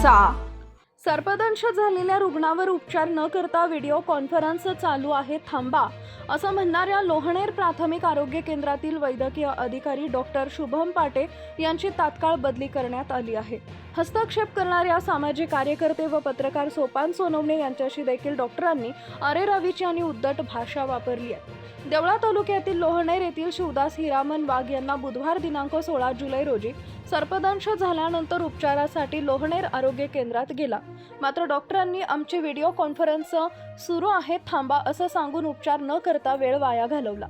早 सर्पदंश झालेल्या रुग्णावर उपचार न करता व्हिडिओ कॉन्फरन्स चालू आहे थांबा असं म्हणणाऱ्या लोहणेर प्राथमिक आरोग्य केंद्रातील वैद्यकीय अधिकारी डॉक्टर शुभम पाटे यांची तात्काळ बदली करण्यात आली आहे. हस्तक्षेप करणाऱ्या सामाजिक कार्यकर्ते व पत्रकार सोपान सोनवणे यांच्याशी देखील डॉक्टरांनी अरे रवीची आणि उद्धट भाषा वापरली आहे. देवळा तालुक्यातील लोहणेर येथील शिवदास हिरामन वाघ यांना बुधवार दिनांक सोळा जुलै रोजी सर्पदंश झाल्यानंतर उपचारासाठी लोहणेर आरोग्य केंद्रात गेला. मात्र डॉक्टरांनी आमची व्हिडिओ कॉन्फरन्स सुरू आहे थांबा असं सांगून उपचार न करता वेळ वाया घालवला.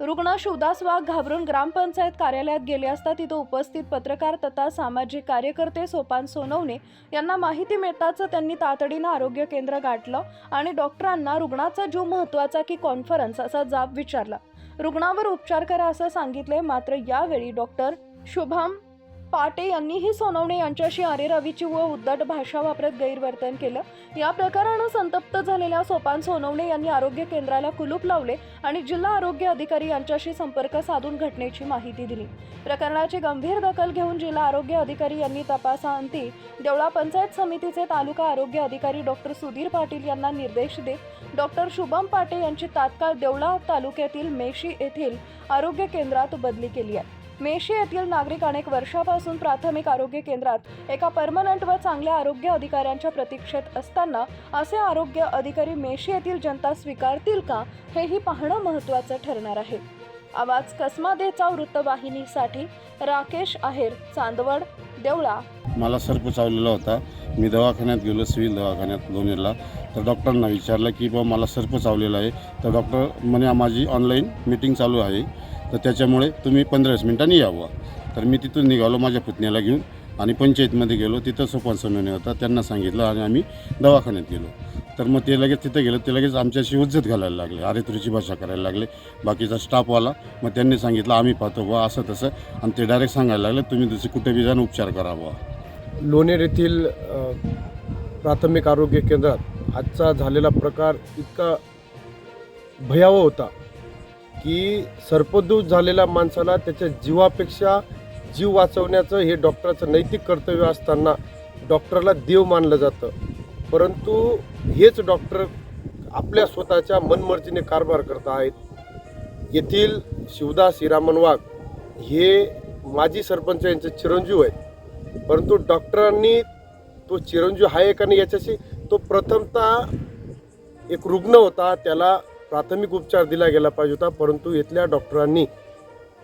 रुग्ण शिवदास वाघ घाबरून ग्रामपंचायत कार्यालयात गेले असता तिथं उपस्थित पत्रकार तथा सामाजिक कार्यकर्ते सोपान सोनवणे यांना माहिती मिळताच त्यांनी तातडीनं आरोग्य केंद्र गाठलं आणि डॉक्टरांना रुग्णाचा जीव महत्त्वाचा की कॉन्फरन्स असा जाब विचारला. रुग्णावर उपचार करा असं सांगितले मात्र यावेळी डॉक्टर शुभम पाटे यांनीही सोनवणे यांच्याशी अरेरावीची व उद्दट भाषा वापरत गैरवर्तन केलं. या प्रकारानं संतप्त झालेल्या सोपान सोनवणे यांनी आरोग्य केंद्राला कुलूप लावले आणि जिल्हा आरोग्य अधिकारी यांच्याशी संपर्क साधून घटनेची माहिती दिली. प्रकरणाची गंभीर दखल घेऊन जिल्हा आरोग्य अधिकारी यांनी तपासाअंती देवळा पंचायत समितीचे तालुका आरोग्य अधिकारी डॉक्टर सुधीर पाटील यांना निर्देश देत डॉक्टर शुभम पाटे यांची तात्काळ देवळा तालुक्यातील मेशी येथील आरोग्य केंद्रात बदली केली आहे. मेशी येथील नागरिक अनेक वर्षापासून प्राथमिक आरोग्य केंद्रात एका परमनंट व चांगल्या आरोग्य अधिकाऱ्यांच्या प्रतीक्षेत असताना असे आरोग्य अधिकारी मेशी येथील जनता स्वीकारतील का हेही पाहणं महत्त्वाचं ठरणार आहे. आवाज कसमादेचा वृत्तवाहिनीसाठी राकेश आहेर चांदवड देवळा. मला सर्प चावलेला होता. मी दवाखान्यात गेलो सिव्हिल दवाखान्यात लोणेरला तर डॉक्टरांना विचारलं की बा मला सर्प चावलेला आहे. तर डॉक्टर म्हणे माझी ऑनलाईन मीटिंग चालू आहे. तर त्याच्यामुळे तुम्ही पंधरा वीस मिनिटांनी यावं तर मी तिथून निघालो माझ्या पुतण्याला घेऊन आणि पंचायतमध्ये गेलो. तिथं सोपान समन्वय होता त्यांना सांगितलं आणि आम्ही दवाखान्यात गेलो. तर मग ते लगेच तिथं गेलं. ते लगेच आमच्याशी उज्जत घालायला लागले. अरे भाषा करायला लागले. बाकीचा स्टाफवाला मग त्यांनी सांगितलं आम्ही पाहतो बा असं तसं. आणि ते डायरेक्ट सांगायला लागले तुम्ही दुसरी कुठे बी जाऊन उपचार करावा लोणेर येथील प्राथमिक आरोग्य केंद्रात आजचा झालेला प्रकार इतका भयावह होता. की सर्पदूत झालेल्या माणसाला त्याच्या जीवापेक्षा जीव वाचवण्याचं हे डॉक्टराचं नैतिक कर्तव्य असताना डॉक्टरला देव मानलं जातं. परंतु हेच डॉक्टर आपल्या स्वतःच्या मनमर्जीने कारभार करत आहेत. येथील शिवदास हिरामन वाघ हे माजी सरपंच यांचे चिरंजीव आहेत. परंतु डॉक्टरांनी तो चिरंजीव आहे का नाही याच्याशी तो प्रथमतः एक रुग्ण होता. त्याला प्राथमिक उपचार दिला गेला पाहिजे होता परंतु इथल्या डॉक्टरांनी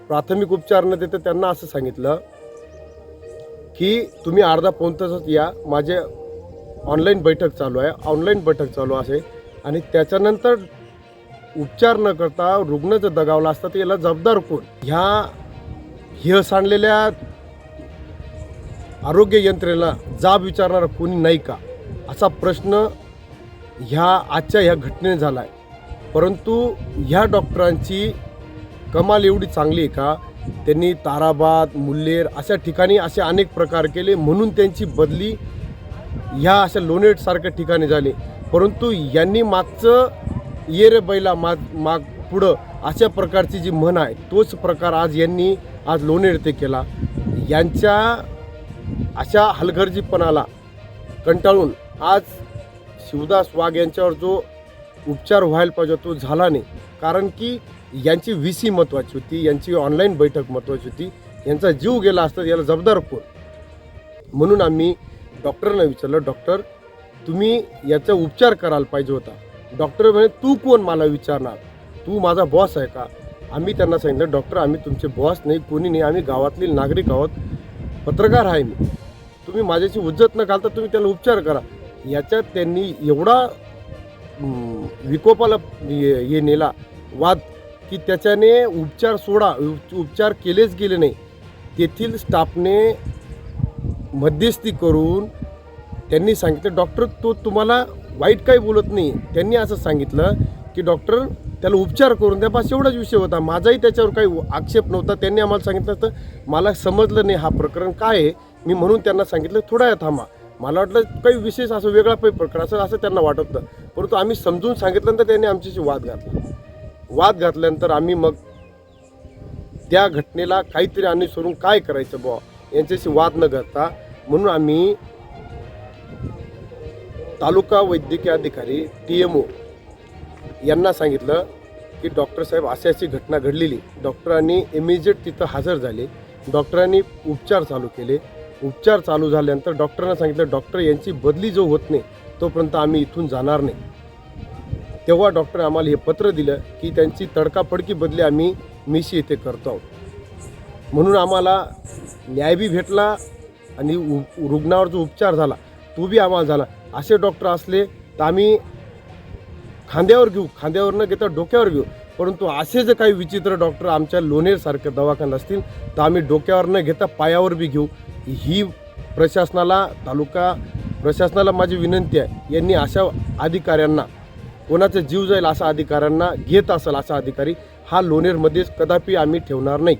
प्राथमिक उपचार न देता त्यांना असं सांगितलं की तुम्ही अर्धा पाऊण तासात या. माझे ऑनलाईन बैठक चालू आहे. ऑनलाईन बैठक चालू असे आणि त्याच्यानंतर उपचार न करता रुग्ण जर दगावला असता तर याला जबाबदार कोण? ह्या हे सांडलेल्या आरोग्य यंत्रणेला जाब विचारणारा कोणी नाही का? असा प्रश्न ह्या आजच्या ह्या घटनेने झाला आहे परंतु ह्या डॉक्टरांची कमाल एवढी चांगली आहे का? त्यांनी ताराबाद मुल्लेर अशा ठिकाणी असे अनेक प्रकार केले म्हणून त्यांची बदली ह्या अशा लोणेटसारख्या ठिकाणी झाली. परंतु यांनी मागचं ये रे बैला माग माग पुढं अशा प्रकारची जी म्हण आहे तोच प्रकार आज यांनी आज लोणेर ते केला. यांच्या अशा हलगर्जीपणाला कंटाळून आज शिवदास वाघ यांच्यावर जो उपचार व्हायला पाहिजे तो झाला नाही. कारण की यांची व्ही सी महत्त्वाची होती यांची ऑनलाईन बैठक महत्त्वाची होती यांचा जीव गेला असता याला जबाबदार कोण? म्हणून आम्ही डॉक्टरना विचारलं डॉक्टर तुम्ही याचा उपचार करायला पाहिजे होता. डॉक्टर म्हणे तू कोण मला विचारणार? तू माझा बॉस आहे का? आम्ही त्यांना सांगितलं डॉक्टर आम्ही तुमचे बॉस नाही कोणी नाही आम्ही गावातील नागरिक आहोत पत्रकार आहे मी. तुम्ही माझ्याशी उज्जत न घालता तुम्ही त्याला उपचार करा. याच्यात त्यांनी एवढा विकोपाला ये नेला. वाद की त्याच्याने उपचार सोडा. उपचार केलेच गेले नाही. तेथील स्टाफने मध्यस्थी करून त्यांनी सांगितलं डॉक्टर तो तुम्हाला वाईट काही बोलत नाही. त्यांनी असं सांगितलं की डॉक्टर त्याला उपचार करून द्या बस एवढाच विषय होता. माझाही त्याच्यावर काही आक्षेप नव्हता. त्यांनी आम्हाला सांगितलं तर मला समजलं नाही हा प्रकरण काय आहे. मी म्हणून त्यांना सांगितलं थोडा या थांबा. मला वाटलं काही विशेष असं वेगळा काही प्रकार असं असं त्यांना वाटत होतं. परंतु आम्ही समजून सांगितल्यानंतर त्यांनी आमच्याशी वाद घातला. वाद घातल्यानंतर आम्ही मग त्या घटनेला काहीतरी अनुसरून काय करायचं बुवा? यांच्याशी वाद न करता म्हणून आम्ही तालुका वैद्यकीय अधिकारी टी एम ओ यांना सांगितलं की डॉक्टर साहेब अशी अशी घटना घडलेली. डॉक्टरांनी इमिजिएट तिथं हजर झाले. डॉक्टरांनी उपचार चालू केले. उपचार चालू झाल्यानंतर डॉक्टरांना सांगितलं डॉक्टर यांची बदली जो होत नाही तोपर्यंत आम्ही इथून जाणार नाही. तेव्हा डॉक्टर आम्हाला हे पत्र दिलं की त्यांची तडकाफडकी बदली आम्ही मिशी येथे करतो आहोत. म्हणून आम्हाला न्याय बी भेटला आणि उ- रुग्णावर जो उपचार झाला तो बी आम्हाला झाला. असे डॉक्टर असले तर आम्ही खांद्यावर घेऊ खांद्यावर न घेता डोक्यावर घेऊ. परंतु असे जे काही विचित्र डॉक्टर आमच्या लोणेरसारखे दवाखान्यात असतील तर आम्ही डोक्यावर न घेता पायावर बी घेऊ. ही प्रशासनाला तालुका प्रशासनाला माझी विनंती आहे यांनी अशा अधिकाऱ्यांना कोणाचा जीव जाईल अशा अधिकाऱ्यांना घेत असेल असा अधिकारी हा लोणेरमध्येच कदापि आम्ही ठेवणार नाही.